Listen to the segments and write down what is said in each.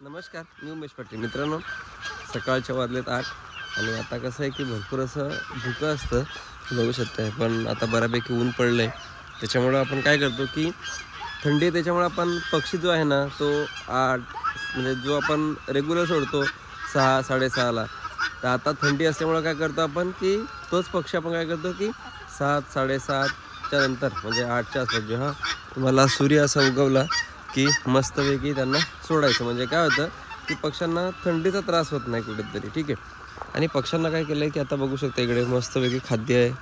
नमस्कार मी उमेश पाटील. मित्रांनो सकाळच्या वाजलेत आठ आणि आता कसं आहे की भरपूर असं भुकं असतं बघू आहे पण आता बऱ्यापैकी ऊन पडलं आहे त्याच्यामुळं आपण काय करतो की थंडी त्याच्यामुळं त्याच्यामुळे आपण पक्षी जो आहे ना तो आठ म्हणजे जो आपण रेग्युलर सोडतो सहा साडेसहाला. तर आता थंडी असल्यामुळं काय करतो आपण की तोच पक्षी आपण काय करतो की सात साडेसातच्या नंतर म्हणजे आठच्या आसपास जेव्हा तुम्हाला सूर्य असा उगवला की मस्तपैकी त्यांना सोडायचं. म्हणजे काय होतं की पक्ष्यांना थंडीचा त्रास होत नाही कुठेतरी ठीक आहे? आणि पक्ष्यांना काय केलं आहे की आता बघू शकता इकडे मस्तपैकी खाद्य आहे.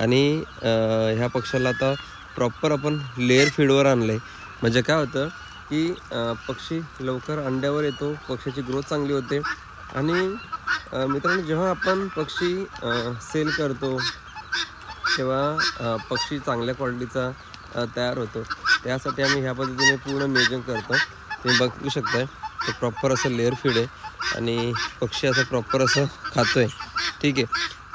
आणि ह्या पक्ष्याला आता प्रॉपर आपण लेअर फीडवर आणलं आहे म्हणजे काय होतं की पक्षी लवकर अंड्यावर येतो पक्ष्याची ग्रोथ चांगली होते. आणि मित्रांनो जेव्हा आपण पक्षी सेल करतो तेव्हा पक्षी चांगल्या क्वालिटीचा तयार होतो. त्यासाठी आम्ही ह्या पद्धतीने पूर्ण नियोजन करतो. तुम्ही बघू शकताय ते प्रॉपर असं लेअर फीड आहे आणि पक्षी असं प्रॉपर असं खातो आहे ठीक आहे.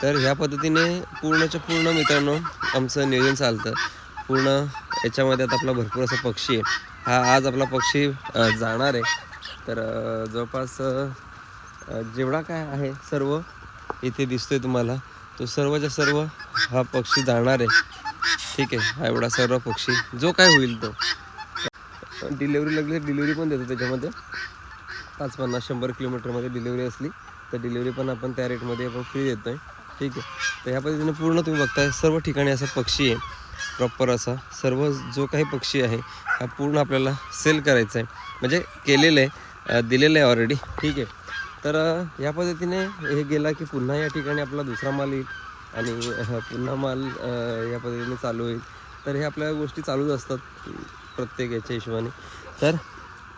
तर ह्या पद्धतीने पूर्णच्या पूर्ण मित्रांनो आमचं नियोजन चालतं. पूर्ण याच्यामध्ये आता आपला भरपूर असा पक्षी आहे. हा आज आपला पक्षी जाणार आहे. तर जवळपास जेवढा काय आहे सर्व इथे दिसतोय तुम्हाला. तो सर्वच्या सर्व हा पक्षी जाणार आहे. ठीक आहे हा एवढा सर्व पक्षी. जो काय होईल तो. डिलेवरी लागली डिलेवरी पण देतो त्याच्यामध्ये. पाच पन्नास शंभर किलोमीटरमध्ये डिलेवरी असली तर डिलेवरी पण आपण त्या रेटमध्ये आपण फ्री देतो आहे ठीक आहे. तर ह्या पद्धतीने पूर्ण तुम्ही बघताय सर्व ठिकाणी असा पक्षी आहे. प्रॉपर असा. सर्व जो काही पक्षी आहे हा पूर्ण आपल्याला सेल करायचा आहे. म्हणजे केलेलं आहे दिलेलं आहे ऑलरेडी ठीक आहे. तर या पद्धतीने हे गेला की पुन्हा या ठिकाणी आपला दुसरा माल येईल. आणि पुन्हा माल या पद्धतीने चालू होईल. तर हे आपल्या गोष्टी चालूच असतात प्रत्येक याच्या हिशोबाने. तर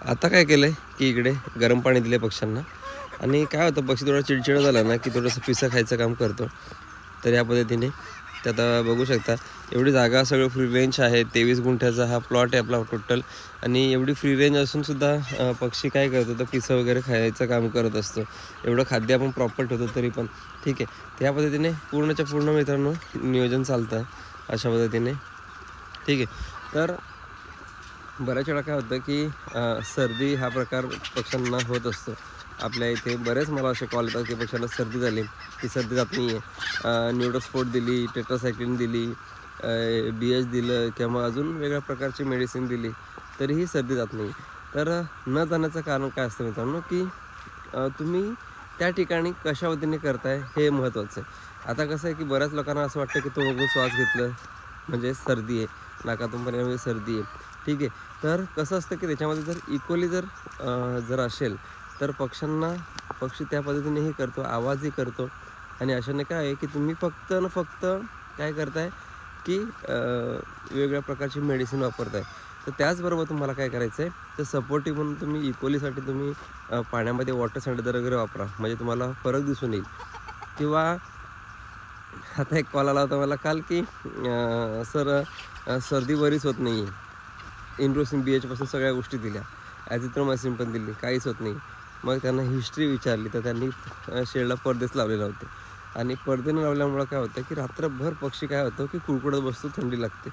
आता काय केलं आहे की इकडे गरम पाणी दिले पक्ष्यांना. आणि काय होतं पक्षी थोडा चिडचिड झाला ना की थोडंसं पिसं खायचं काम करतो. तर या पद्धतीने ते आता बघू शकता. एवढी जागा सगळं फ्री रेंज आहे. तेवीस गुंठ्याचा हा प्लॉट आहे आपला टोटल आणि एवढी फ्री रेंज असूनसुद्धा पक्षी काय करतो तर पिसं वगैरे खायचं काम करत असतो. एवढं खाद्य आपण प्रॉपर ठेवतो तरी पण. ठीक आहे. त्या पद्धतीने पूर्णच्या पूर्ण मित्रांनो नियोजन चालतं अशा पद्धतीने. ठीक आहे. तर बऱ्याच वेळा काय होतं की सर्दी हा प्रकार पक्ष्यांना होत असतो. आपल्या इथे बरेच मला असे कॉल येतात की पक्ष्यांना सर्दी झाली ती सर्दी जात नाही आहे न्यूडोस्पोर्ट दिली टेट्रासायक्लिन दिली बी एच दिलं किंवा अजून वेगळ्या प्रकारची मेडिसिन दिली तरीही सर्दी जात नाही. तर न जाण्याचं कारण काय असतं मित्रांनो की तुम्ही त्या ठिकाणी कशा वतीने करताय हे महत्त्वाचं आहे. आता कसं आहे की बऱ्याच लोकांना असं वाटतं की तो बघून श्वास घेतलं म्हणजे सर्दी आहे नाकातून पण सर्दी आहे. ठीक आहे. तर कसं असतं की त्याच्यामध्ये जर इक्वली जर जर असेल तर पक्ष्यांना पक्षी त्या पद्धतीनेही करतो आवाजही करतो. आणि अशाने काय आहे की तुम्ही फक्त न फक्त काय करताय की वेगवेगळ्या प्रकारची मेडिसिन वापरताय. तर त्याचबरोबर तुम्हाला काय करायचं आहे तर सपोर्टिव्ह म्हणून तुम्ही इकोलीसाठी तुम्ही पाण्यामध्ये वॉटर सॅनिटायझर वगैरे वापरा. म्हणजे तुम्हाला फरक दिसून येईल. किंवा आता एक कॉल आला होता मला काल की सर सर्दी बरीच होत नाही आहे इंड्रोसिन बी एचपासून सगळ्या गोष्टी दिल्या. ॲझिथ्रोमायसिन पण दिली. काहीच होत नाही. मग त्यांना हिस्ट्री विचारली. तर त्यांनी शेळला शेडला पडदेच लावलेला होते. आणि पडदे न लावल्यामुळं काय होतं की रात्रभर पक्षी काय होतं की कुळकुडत बसतो थंडी लागते.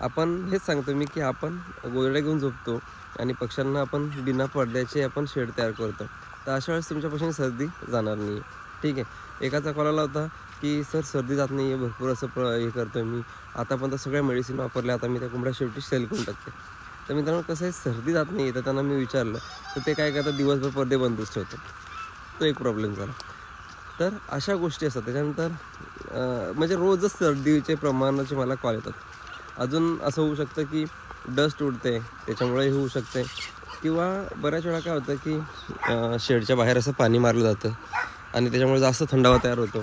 आपण हेच सांगतो मी की आपण गोरड्या घेऊन झोपतो आणि पक्ष्यांना आपण बिना पडद्याचे आपण शेड तयार करतो. तर अशा वेळेस तुमच्यापासून सर्दी जाणार नाही ठीक आहे? एकाचा कॉल आला होता की सर सर्दी जात नाही आहे भरपूर असं हे करतो आहे मी आतापर्यंत सगळ्या मेडिसिन वापरल्या. आता मी त्या कोंबड्या शेवटी सेल करून टाकते. तर मित्रांनो कसं आहे सर्दी जात नाही तर त्यांना मी विचारलं तर ते काय करतात दिवसभर पडदे बंदच ठेवतात. तो एक प्रॉब्लेम झाला. तर अशा गोष्टी असतात. त्याच्यानंतर म्हणजे रोजच सर्दीचे प्रमाणाचे मला कॉल येतात. अजून असं होऊ शकतं की डस्ट उडते त्याच्यामुळे होऊ शकते. किंवा बऱ्याच वेळा काय होतं की शेडच्या बाहेर असं पाणी मारलं जातं आणि त्याच्यामुळे जास्त थंडावा तयार होतो.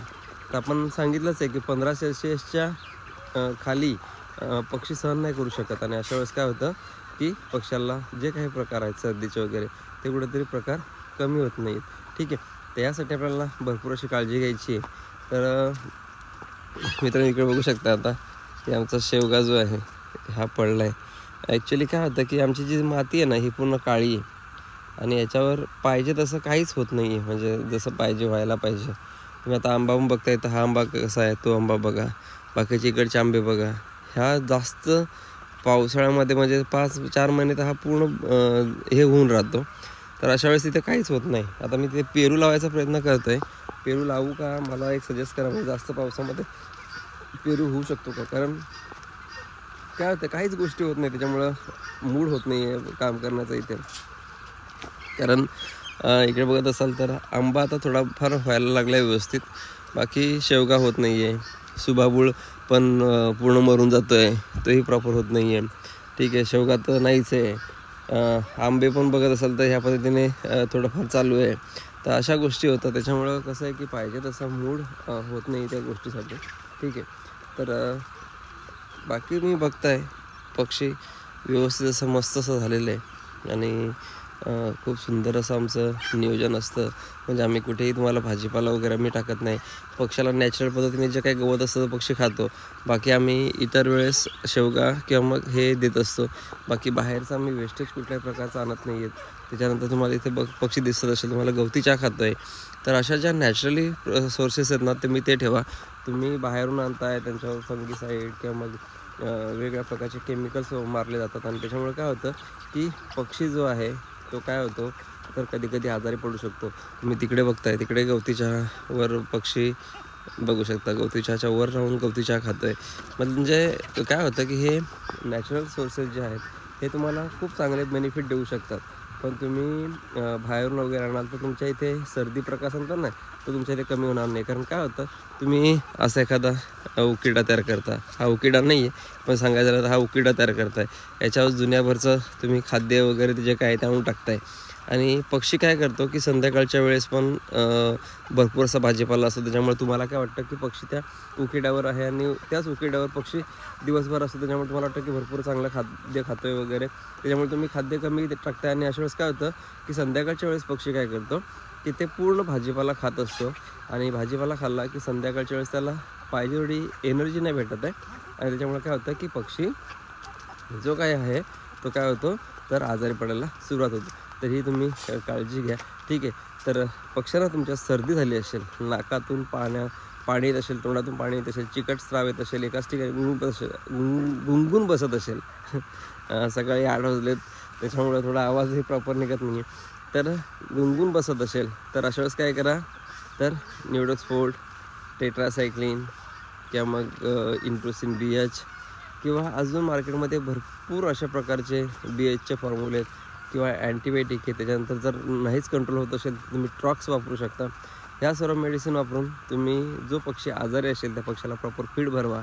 तर आपण सांगितलंच आहे की पंधरा सेल्सिअसच्या खाली पक्षी सहन नाही करू शकत. आणि अशा वेळेस काय होतं की पक्ष्याला जे काही प्रकार आहेत सर्दीचे वगैरे ते कुठेतरी प्रकार कमी होत नाहीत. ठीक आहे. तर यासाठी आपल्याला भरपूर अशी काळजी घ्यायची आहे. तर मित्रांनी मित्रांनो इकडे बघू शकता आता की आमचा शेवगा जो आहे हा पडला आहे ॲक्च्युली काय होतं की आमची जी माती आहे ना ही पूर्ण काळी आहे. आणि याच्यावर पाहिजे तसं काहीच होत नाही आहे म्हणजे जसं पाहिजे व्हायला पाहिजे. तुम्ही आता आंबा बघताय तर हा आंबा कसा आहे तो आंबा बघा. बाकीचे इकडचे आंबे बघा. ह्या जास्त पावसाळ्यामध्ये म्हणजे पाच चार महिने तर हा पूर्ण हे होऊन राहतो. तर अशा वेळेस तिथे काहीच होत नाही. आता मी तिथे पेरू लावायचा प्रयत्न करतो आहे पेरू लावू का? मला एक सजेस्ट करा म्हणजे जास्त पावसामध्ये पेरू होऊ शकतो का? कारण काय होतं काहीच गोष्टी होत नाही. त्याच्यामुळं मूड होत नाही आहे काम करण्याचं इथे. कारण इकडे बघत असाल तर आंबा आता थोडाफार व्हायला लागला आहे व्यवस्थित. बाकी शेवगा होत नाही आहे सुबाबूळ पण पूर्ण मरून जातो आहे तोही प्रॉपर होत नाही आहे ठीक आहे शेवगा तर नाहीच आहे. आंबे पण बघत असाल तर ह्या पद्धतीने थोडंफार चालू आहे. तर अशा गोष्टी होतात. त्याच्यामुळं कसं आहे की पाहिजे तसा मूड होत नाही त्या गोष्टीसाठी. ठीक आहे. तर बाकी मी बघताय. पक्षी व्यवस्थित असं मस्त असं झालेलं आहे. आणि खूप सुंदर असं आमचं नियोजन असतं. म्हणजे आम्ही कुठेही तुम्हाला भाजीपाला वगैरे आम्ही टाकत नाही. पक्षाला नॅचरल पद्धतीने जे काही गवत असतं ते पक्षी खातो. बाकी आम्ही इतर वेळेस शेवगा किंवा मग हे देत असतो. बाकी बाहेरचं आम्ही वेस्टेज कुठल्याही प्रकारचं आणत नाही आहेत त्याच्यानंतर तुम्हाला इथे बघ पक्षी दिसत असेल तुम्हाला गवती चहा खातो आहे तर अशा ज्या नॅचरली सोर्सेस आहेत ना ते मी ते ठेवा. तुम्ही बाहेरून आणताय त्यांच्यावर फंगीसाईड किंवा मग वेगळ्या प्रकारचे केमिकल्स मारले जातात. आणि त्याच्यामुळे काय होतं की पक्षी जो आहे तो काय होतो तर कधी कधी आजारी पडू शकतो. तुम्ही तिकडे बघताय तिकडे गवती चहावर पक्षी बघू शकता. गवती चहाच्या वर राहून गवती चहा खातोय. म्हणजे काय होतं की हे नॅचरल सोर्सेस जे आहेत हे तुम्हाला खूप चांगले बेनिफिट देऊ शकतात. पण तुम्ही बाहेरून वगैरे आणाल तर तुमच्या इथे सर्दी प्रकाश म्हणतात ना तो तुमच्या इथे कमी होणार नाही. कारण काय होतं तुम्ही असा एखादा उकिडा तयार करता. हा उकिडा नाही आहे पण सांगायचं झालं तर हा उकिडा तयार करताय. याच्यावर जुन्याभरचं तुम्ही खाद्य वगैरे ते जे काय आहे ते टाकताय. आणि पक्षी काय करतो की संध्याकाळच्या वेळेस पण भरपूर असा भाजीपाला असतो. त्याच्यामुळे तुम्हाला काय वाटतं की पक्षी त्या उकिड्यावर आहे आणि त्याच उकिड्यावर पक्षी दिवसभर असतो. त्याच्यामुळे तुम्हाला वाटतं की भरपूर चांगलं खाद्य खातोय वगैरे. त्याच्यामुळे तुम्ही खाद्य कमी ते टाकताय आणि अशा वेळेस काय होतं की संध्याकाळच्या वेळेस पक्षी काय करतो की ते पूर्ण भाजीपाला खात असतो. आणि भाजीपाला खाल्ला की संध्याकाळच्या वेळेस त्याला पाहिजे एवढी एनर्जी नाही भेटत आहे. आणि त्याच्यामुळे काय होतं की पक्षी जो काय आहे तो काय होतो तर आजारी पडायला सुरुवात होते. तर ही तुम्ही काळजी घ्या. ठीक आहे. तर पक्ष्यांना तुमच्या सर्दी झाली असेल नाकातून पाण्या पाणी येत असेल तोंडातून पाणी येत असेल चिकट स्त्राव येत असेल एकाच ठिकाणी गुंगून बस असेल गुंगून बसत असेल. सकाळी आठ वाजलेत त्याच्यामुळे थोडा आवाजही प्रॉपर निघत नाही आहे तर गुंगून बसत असेल तर अशा वेळेस काय करा तर न्यूडोस्फोर्ट टेट्रासायक्लिन किंवा मग इन्ट्रोसिन बी एच किंवा अजून मार्केटमध्ये भरपूर अशा प्रकारचे बी एचचे फॉर्म्युले आहेत. किंवा अँटीबायोटिक आहे त्याच्यानंतर जर नाहीच कंट्रोल होत असेल तर तुम्ही ट्रॉक्स वापरू शकता. ह्या सर्व मेडिसिन वापरून तुम्ही जो पक्षी आजारी असेल त्या पक्षाला प्रॉपर फीड भरवा.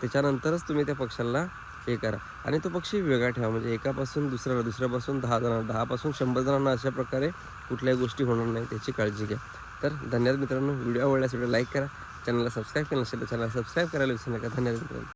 त्याच्यानंतरच तुम्ही त्या पक्षाला हे करा. आणि तो पक्षी वेगळा ठेवा म्हणजे एकापासून दुसऱ्याला दुसऱ्यापासून दहा जणांना दहापासून शंभर जणांना अशा प्रकारे कुठल्याही गोष्टी होणार नाही त्याची काळजी घ्या. तर धन्यवाद मित्रांनो व्हिडिओ आवडल्यास व्हिडिओ लाईक करा चॅनलला सबस्क्राईब केलं असेल तर चॅनलला सबस्क्राईब करायला विसरू नका. धन्यवाद मित्रांनो.